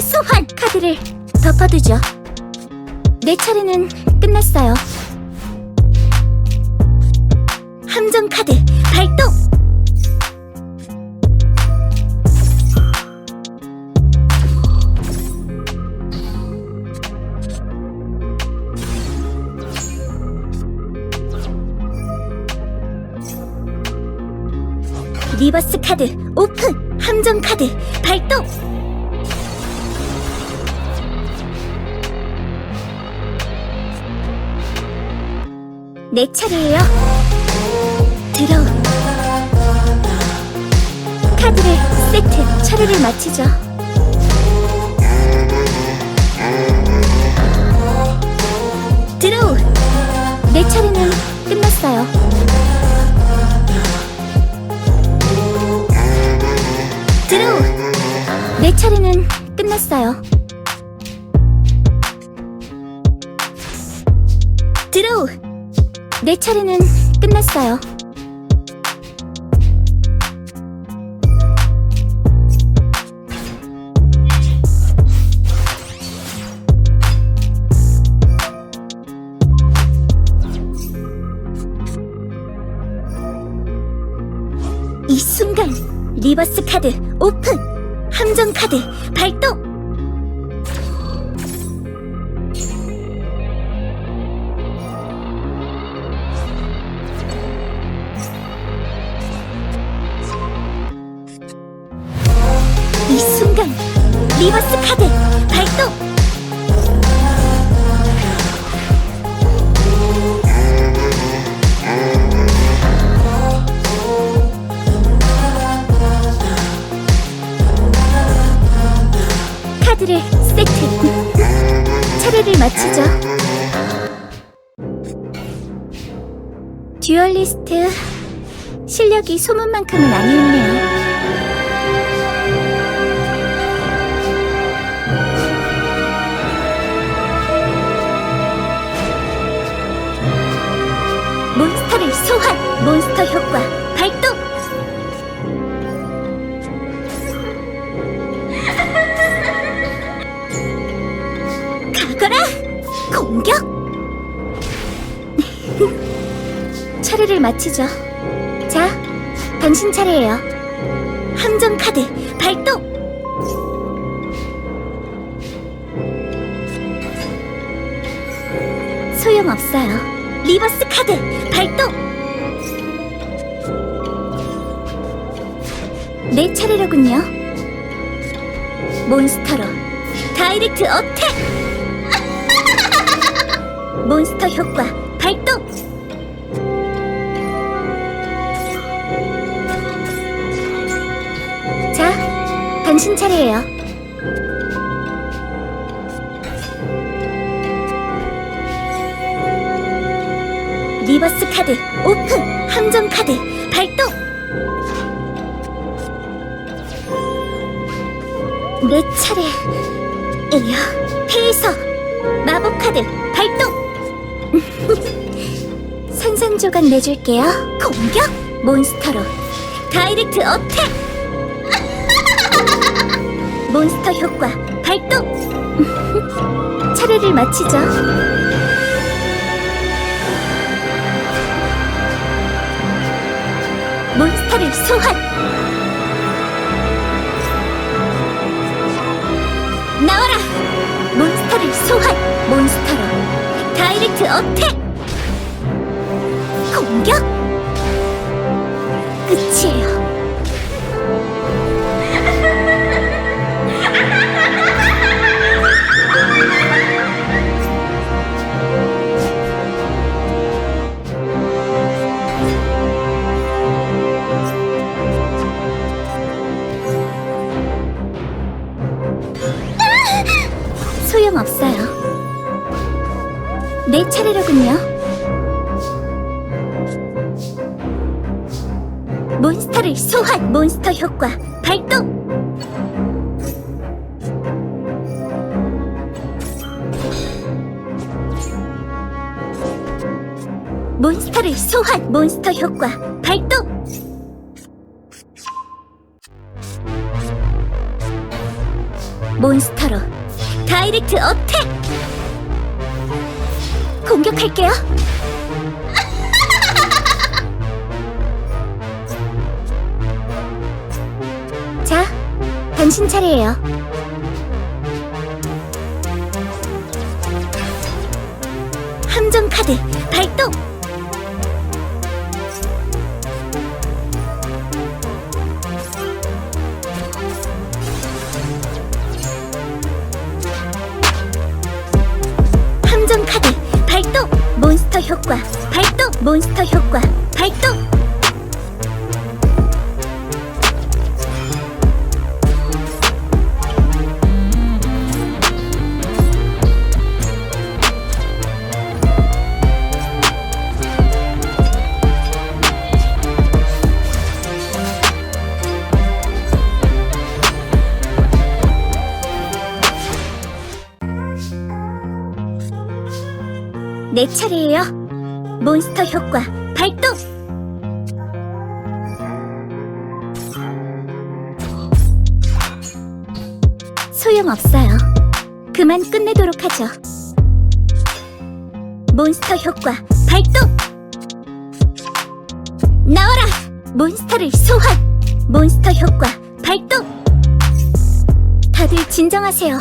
소환 카드를 덮어두죠. 내 차례는 끝났어요. 함정 카드 발동! 리버스 카드 오픈! 함정 카드 발동! 내 차례예요. 들어. 카드를 세트 차례를 마치죠. 들어. 내 차례는 끝났어요. 들어. 내 차례는 끝났어요. 내 차례는 끝났어요. 이 순간 리버스 카드 오픈! 함정 카드 발동! 리버스 카드 발동! 카드를 세트. 차례를 마치죠. 듀얼리스트. 실력이 소문만큼은 아니었네요 몬스터 효과 발동! 가거라! 공격! 차례를 마치죠. 자, 당신 차례예요. 함정 카드 발동! 소용없어요. 리버스 카드 발동! 내 차례로군요. 몬스터로 다이렉트 어택! 몬스터 효과 발동! 자, 당신 차례예요. 리버스 카드 오픈! 함정 카드 발동! 내 차례. 에어 페이서 마법 카드 발동! 산산조각 내줄게요. 공격! 몬스터로 다이렉트 어택! 몬스터 효과 발동! 차례를 마치죠. 몬스터를 소환! 소환! 몬스터로 다이렉트 어택! 공격! 끝이에요. 내 차례로군요. 몬스터를 소환! 몬스터 효과 발동! 몬스터를 소환! 몬스터 효과 발동! 몬스터로 다이렉트 어택! 공격할게요. 자, 당신 차례예요. 몬스터 효과 발동! 내 차례예요. 몬스터 효과 발동! 소용없어요. 그만 끝내도록 하죠. 몬스터 효과 발동! 나와라! 몬스터를 소환! 몬스터 효과 발동! 다들 진정하세요.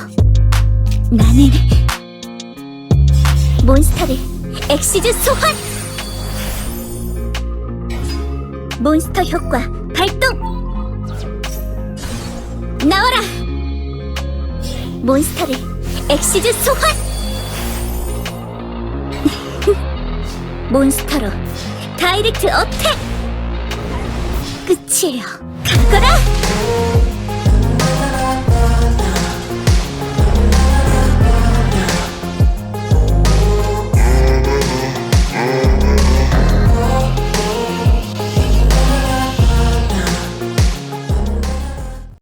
나는 몬스터를 엑시즈 소환! 몬스터 효과 발동! 나와라! 몬스터를 엑시즈 소환! 몬스터로 다이렉트 어택! 끝이에요. 가거라!